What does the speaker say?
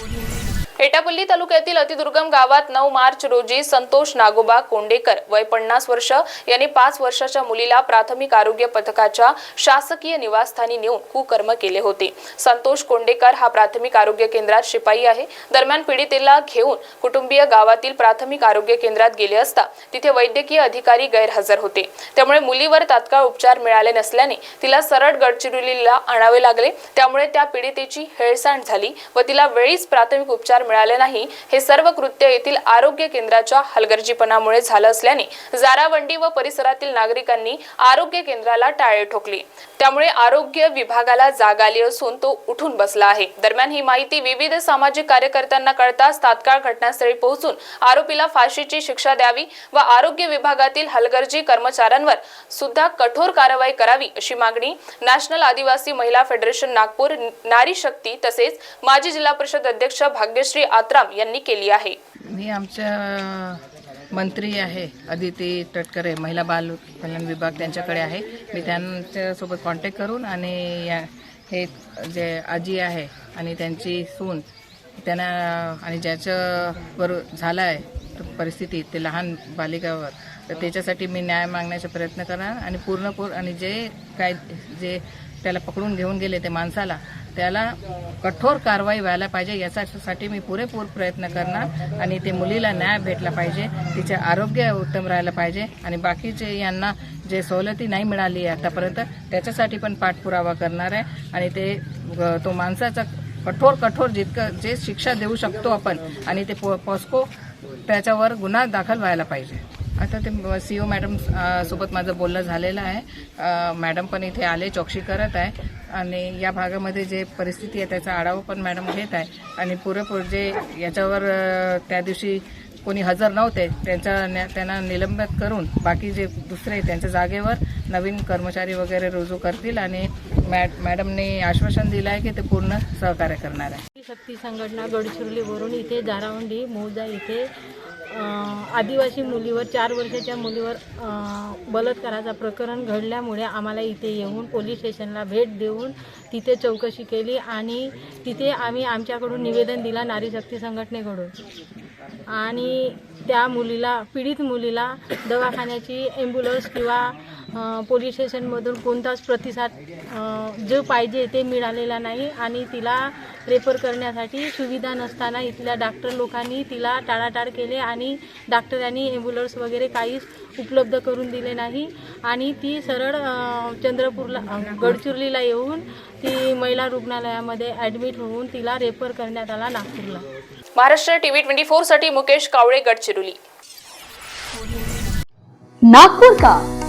Audio. Etapalli तालुक्यातील अतिदुर्गम गावात नऊ मार्च रोजी संतोष नागोबा कोंडेकर वय पन्नास वर्ष यांनी पाच वर्षाच्या मुलीला प्राथमिक आरोग्य पथकाच्या शासकीय निवासस्थानी नेऊन कुकर्म केले होते. संतोष कोंडेकर हा प्राथमिक आरोग्य केंद्रात शिपाई आहे. दरम्यान पीडितेला घेऊन कुटुंबीय गावातील प्राथमिक आरोग्य केंद्रात गेले असता तिथे वैद्यकीय अधिकारी गैरहजर होते. त्यामुळे मुलीवर तात्काळ उपचार मिळाले नसल्याने तिला सरळ गडचिरोलीला आणावे लागले. त्यामुळे त्या पीडितेची हेळसांड झाली व तिला वेळीच प्राथमिक उपचार मिळाले नाही. हे सर्व कृत्य येथील आरोग्य केंद्राच्या हलगर्जीपणामुळे झालं असल्याने जारावंडी व परिसरातील नागरिकांनी आरोग्य केंद्राला टाळे ठोकली. त्यामुळे आरोग्य विभागाला जाग आली असून तो उठून बसला आहे. दरम्यान ही माहिती विविध सामाजिक कार्यकर्त्यांना कळताच तात्काळ घटनास्थळी पोहोचून आरोपीला फाशीची शिक्षा द्यावी व आरोग्य विभागातील हलगर्जी कर्मचाऱ्यांवर सुद्धा कठोर कारवाई करावी अशी मागणी नॅशनल आदिवासी महिला फेडरेशन नागपूर नारी शक्ती तसेच माजी जिल्हा परिषद अध्यक्ष भाग्यश्री आत्राम यांनी केली आहे. मी आमच्या मंत्री आहे अदिती तटकरे महिला बाल कल्याण विभाग त्यांच्याकडे आहे. मी त्यांच्यासोबत कॉन्टॅक्ट करून आणि या हे जे आजी आहे आणि त्यांची सून त्यांना आणि ज्याच्यावर झाला आहे परिस्थिती ते लहान बालिकावर तर त्याच्यासाठी मी न्याय मागण्याचा प्रयत्न करणार आणि पूर्ण पूर आणि जे काय जे त्याला पकडून घेऊन गेले ते माणसाला त्याला कठोर कारवाई व्हायला पाहिजे. याच्यासाठी मी पुरेपूर प्रयत्न करणार आणि ते मुलीला न्याय भेटला पाहिजे. तिचे आरोग्य उत्तम राहायला पाहिजे. आणि बाकीचे यांना जे सवलती नाही मिळाली आहे आतापर्यंत त्याच्यासाठी पण पाठपुरावा करणार आहे. आणि ते तो माणसाचा कठोर कठोर जितकं जे शिक्षा देऊ शकतो आपण आणि ते पो पॉस्को त्याच्यावर गुन्हा दाखल व्हायला पाहिजे. आता ते सी ओ मॅडम सोबत माझं बोलणं झालेलं आहे. मॅडम पण इथे आले चौकशी करत आहे. आणि या भागामध्ये जे परिस्थिती आहे त्याचा आढावा पण मॅडम घेत आहे. आणि पुरेपूर जे याच्यावर त्या दिवशी कोणी हजर नव्हते त्यांच्या न्या- त्यांना निलंबित करून बाकी जे दुसरे त्यांच्या जागेवर नवीन कर्मचारी वगैरे रुजू करतील आणि मॅड मॅडमने आश्वासन दिलं आहे की ते पूर्ण सहकार्य करणार आहे. शक्ती संघटना गडचिरोलीवरून इथे जारावंडी मौजा इथे आदिवासी मुलीवर चार वर्षाच्या मुलीवर बलात्काराचा प्रकरण घडल्यामुळे आम्हाला इथे येऊन पोलीस स्टेशनला भेट देऊन तिथे चौकशी केली आणि तिथे आम्ही आमच्याकडून निवेदन दिला नारी शक्ती संघटनेकडून. आणि त्या मुलीला पीडित मुलीला दवाखान्याची ॲम्ब्युलन्स किंवा पोलीस स्टेशनमधून कोणताच प्रतिसाद जो पाहिजे ते मिळालेला नाही आणि तिला रेफर करण्यासाठी सुविधा नसताना इथल्या डॉक्टर लोकांनी तिला टाळाटाळ केले आणि डॉक्टरांनी ॲम्ब्युलन्स वगैरे काहीच उपलब्ध करून दिले नाही. आणि ती सरळ चंद्रपूरला गडचिरोलीला येऊन ती महिला रुग्णालयामध्ये ॲडमिट होऊन तिला रेफर करण्यात आला नागपूरला. महाराष्ट्र टीव्ही ट्वेंटी फोरसाठी मुकेश कावळे गडचिरोली. नागपुर का